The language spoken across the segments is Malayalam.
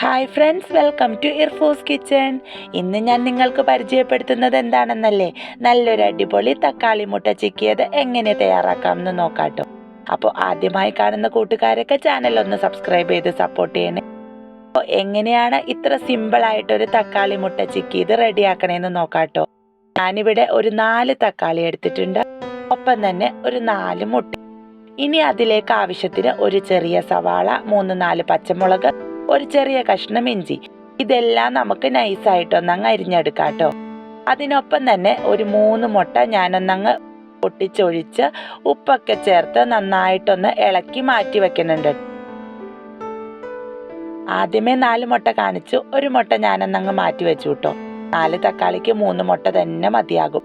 Hi friends welcome to Irfos kitchen ഇന്ന് ഞാൻ നിങ്ങൾക്ക് പരിചയപ്പെടുത്തുന്നത് എന്താണെന്നല്ലേ? നല്ലൊരു അടിപൊളി തക്കാളി മുട്ട ചിക്കിയത് എങ്ങനെ തയ്യാറാക്കാം എന്ന് നോക്കാട്ടോ. അപ്പോൾ ആദ്യമായി കാണുന്ന കൂട്ടുകാരൊക്കെ ചാനൽ ഒന്ന് സബ്സ്ക്രൈബ് ചെയ്ത് സപ്പോർട്ട് ചെയ്യണേ. അപ്പോൾ എങ്ങനെയാണ് ഇത്ര സിമ്പിളായിട്ടൊരു തക്കാളി മുട്ട ചിക്കി ഇത് റെഡിയാക്കണേന്ന് നോക്കാട്ടോ. ഞാനിവിടെ ഒരു നാല് തക്കാളി എടുത്തിട്ടുണ്ട്. ഒപ്പം തന്നെ ഒരു നാല് മുട്ട. ഇനി അതിലേക്ക് ആവശ്യത്തിന് ഒരു ചെറിയ സവാള മൂന്ന് നാല് പച്ചമുളക് ഒരു ചെറിയ കഷ്ണം ഇഞ്ചി. ഇതെല്ലാം നമുക്ക് നൈസായിട്ടൊന്നങ്ങ് അരിഞ്ഞെടുക്കാം കേട്ടോ അതിനൊപ്പം തന്നെ ഒരു മൂന്ന് മുട്ട ഞാനൊന്നങ്ങ് പൊട്ടിച്ചൊഴിച്ച് ഉപ്പൊക്കെ ചേർത്ത് നന്നായിട്ടൊന്ന് ഇളക്കി മാറ്റി വെക്കുന്നുണ്ട്. ആദ്യമേ നാല് മുട്ട കാണിച്ചു. ഒരു മുട്ട ഞാനൊന്നങ്ങ് മാറ്റി വെച്ചു കേട്ടോ നാല് തക്കാളിക്ക് മൂന്ന് മുട്ട തന്നെ മതിയാകും.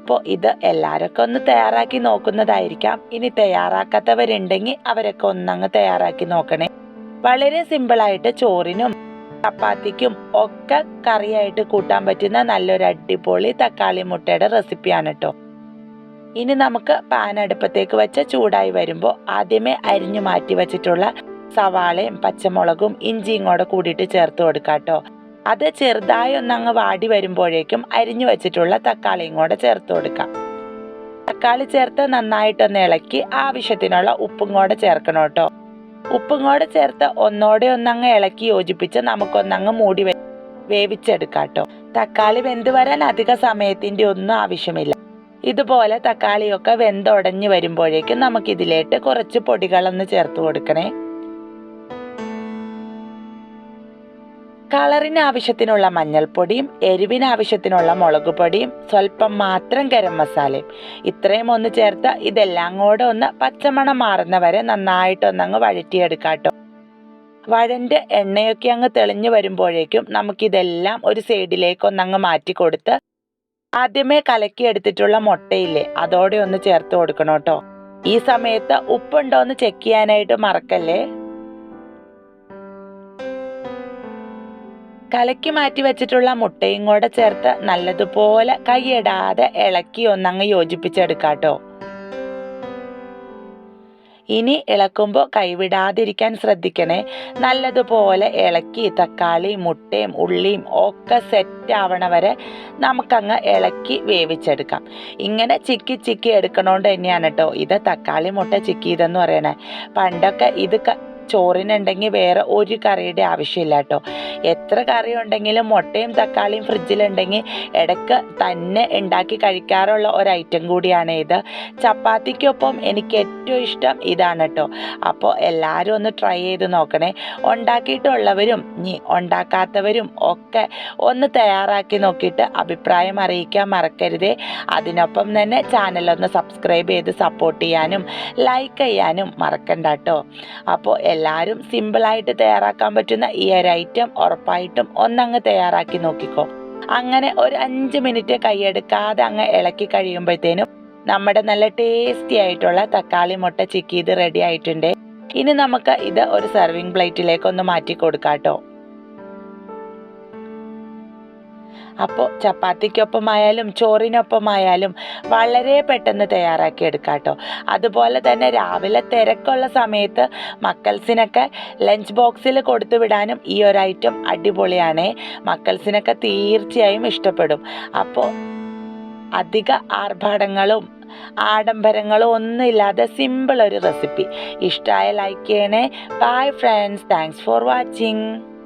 അപ്പോൾ ഇത് എല്ലാവരൊക്കെ ഒന്ന് തയ്യാറാക്കി നോക്കുന്നതായിരിക്കാം. ഇനി തയ്യാറാക്കാത്തവരുണ്ടെങ്കിൽ അവരൊക്കെ ഒന്നങ്ങ് തയ്യാറാക്കി നോക്കണേ. വളരെ സിമ്പിളായിട്ട് ചോറിനും ചപ്പാത്തിക്കും ഒക്കെ കറിയായിട്ട് കൂട്ടാൻ പറ്റുന്ന നല്ലൊരു അടിപൊളി തക്കാളി മുട്ടയുടെ റെസിപ്പിയാണ് കേട്ടോ ഇനി നമുക്ക് പാൻ വെച്ച് ചൂടായി വരുമ്പോൾ ആദ്യമേ അരിഞ്ഞു മാറ്റി വെച്ചിട്ടുള്ള സവാളയും പച്ചമുളകും ഇഞ്ചിയും കൂടെ കൂടിയിട്ട് ചേർത്ത് കൊടുക്കാം കേട്ടോ അത് ചെറുതായി ഒന്നങ്ങ് വാടി വരുമ്പോഴേക്കും അരിഞ്ഞു വെച്ചിട്ടുള്ള തക്കാളിയും കൂടെ ചേർത്ത് കൊടുക്കാം. തക്കാളി ചേർത്ത് നന്നായിട്ടൊന്ന് ഇളക്കി ആവശ്യത്തിനുള്ള ഉപ്പും കൂടെ ചേർക്കണം കേട്ടോ ഉപ്പും കൂടെ ചേർത്ത് ഒന്നോടെ ഒന്നങ്ങ് ഇളക്കി യോജിപ്പിച്ച് നമുക്കൊന്നങ്ങ് മൂടി വെ കേട്ടോ തക്കാളി വെന്ത് വരാൻ അധിക സമയത്തിന്റെ ഒന്നും ആവശ്യമില്ല. ഇതുപോലെ തക്കാളിയൊക്കെ വെന്തൊടഞ്ഞു വരുമ്പോഴേക്കും നമുക്കിതിലേക്ക് കുറച്ച് പൊടികളൊന്ന് ചേർത്ത് കൊടുക്കണേ. കളറിന് ആവശ്യത്തിനുള്ള മഞ്ഞൾപ്പൊടിയും എരിവിന് ആവശ്യത്തിനുള്ള മുളക് പൊടിയും സ്വല്പം മാത്രം ഗരം മസാലയും. ഇത്രയും ഒന്ന് ചേർത്ത് ഇതെല്ലാം കൂടെ ഒന്ന് പച്ചമണം മാറുന്ന വരെ നന്നായിട്ടൊന്നങ്ങ് വഴറ്റിയെടുക്കാട്ടോ വഴന്റെ എണ്ണയൊക്കെ അങ്ങ് തെളിഞ്ഞു വരുമ്പോഴേക്കും നമുക്കിതെല്ലാം ഒരു സൈഡിലേക്ക് ഒന്നങ്ങ് മാറ്റി കൊടുത്ത് ആദ്യമേ കലക്കി എടുത്തിട്ടുള്ള മുട്ടയില്ലേ അതോടെ ഒന്ന് ചേർത്ത് കൊടുക്കണം കേട്ടോ. ഈ സമയത്ത് ഉപ്പുണ്ടോ എന്ന് ചെക്ക് ചെയ്യാനായിട്ട് മറക്കല്ലേ? കലക്കി മാറ്റി വെച്ചിട്ടുള്ള മുട്ടയും കൂടെ ചേർത്ത് നല്ലതുപോലെ കൈയിടാതെ ഇളക്കി ഒന്നങ്ങ് യോജിപ്പിച്ചെടുക്കാട്ടോ. ഇനി ഇളക്കുമ്പോൾ കൈവിടാതിരിക്കാൻ ശ്രദ്ധിക്കണേ. നല്ലതുപോലെ ഇളക്കി തക്കാളി മുട്ടയും ഉള്ളിയും ഒക്കെ സെറ്റ് ആവണ വരെ നമുക്കങ്ങ് ഇളക്കി വേവിച്ചെടുക്കാം. ഇങ്ങനെ ചിക്കി ചിക്കി എടുക്കണോണ്ട് തന്നെയാണ് കേട്ടോ ഇത് തക്കാളി മുട്ട ചിക്കി ഇതെന്ന് പറയണേ. പണ്ടൊക്കെ ഇത് ചോറിനുണ്ടെങ്കിൽ വേറെ ഒരു കറിയുടെ ആവശ്യമില്ല കേട്ടോ. എത്ര കറി ഉണ്ടെങ്കിലും മുട്ടയും തക്കാളിയും ഫ്രിഡ്ജിലുണ്ടെങ്കിൽ ഇടയ്ക്ക് തന്നെ ഉണ്ടാക്കി കഴിക്കാറുള്ള ഒരു ഐറ്റം കൂടിയാണ് ഇത്. ചപ്പാത്തിക്കൊപ്പം എനിക്ക് ഏറ്റവും ഇഷ്ടം ഇതാണ് കേട്ടോ. അപ്പോൾ എല്ലാവരും ഒന്ന് ട്രൈ ചെയ്ത് നോക്കണേ. ഉണ്ടാക്കിയിട്ടുള്ളവരും ഇനി ഉണ്ടാക്കാത്തവരും ഒക്കെ ഒന്ന് തയ്യാറാക്കി നോക്കിയിട്ട് അഭിപ്രായം അറിയിക്കാൻ മറക്കരുതേ. അതിനൊപ്പം തന്നെ ചാനലൊന്ന് സബ്സ്ക്രൈബ് ചെയ്ത് സപ്പോർട്ട് ചെയ്യാനും ലൈക്ക് ചെയ്യാനും മറക്കണ്ട കേട്ടോ. അപ്പോൾ എല്ലാവരും സിമ്പിളായിട്ട് തയ്യാറാക്കാൻ പറ്റുന്ന ഈ ഒരു ഐറ്റം ഉറപ്പായിട്ടും ഒന്നങ്ങ് തയ്യാറാക്കി നോക്കിക്കോ. അങ്ങനെ ഒരു അഞ്ച് മിനിറ്റ് കൈയെടുക്കാതെ അങ്ങ് ഇളക്കി കഴിയുമ്പോഴത്തേനും നമ്മുടെ നല്ല ടേസ്റ്റി ആയിട്ടുള്ള തക്കാളി മുട്ട ചിക്കി ഇത് റെഡി ആയിട്ടുണ്ട്. ഇനി നമുക്ക് ഇത് ഒരു സെർവിങ് പ്ലേറ്റിലേക്ക് ഒന്ന് മാറ്റി കൊടുക്കാം കേട്ടോ അപ്പോൾ ചപ്പാത്തിക്കൊപ്പമായാലും ചോറിനൊപ്പമായാലും വളരെ പെട്ടെന്ന് തയ്യാറാക്കി എടുക്കാം കേട്ടോ അതുപോലെ തന്നെ രാവിലെ തിരക്കുള്ള സമയത്ത് മക്കൾസിനൊക്കെ ലഞ്ച് ബോക്സിൽ കൊടുത്തു വിടാനും ഈ ഒരു ഐറ്റം അടിപൊളിയാണ്. മക്കൾസിനൊക്കെ തീർച്ചയായും ഇഷ്ടപ്പെടും. അപ്പോൾ അധിക ആർഭാടങ്ങളും ആഡംബരങ്ങളും ഒന്നുമില്ലാതെ സിമ്പിൾ ഒരു റെസിപ്പി ഇഷ്ടമായ ലൈക്ക് ചെയ്യണേ. Bye friends thanks for watching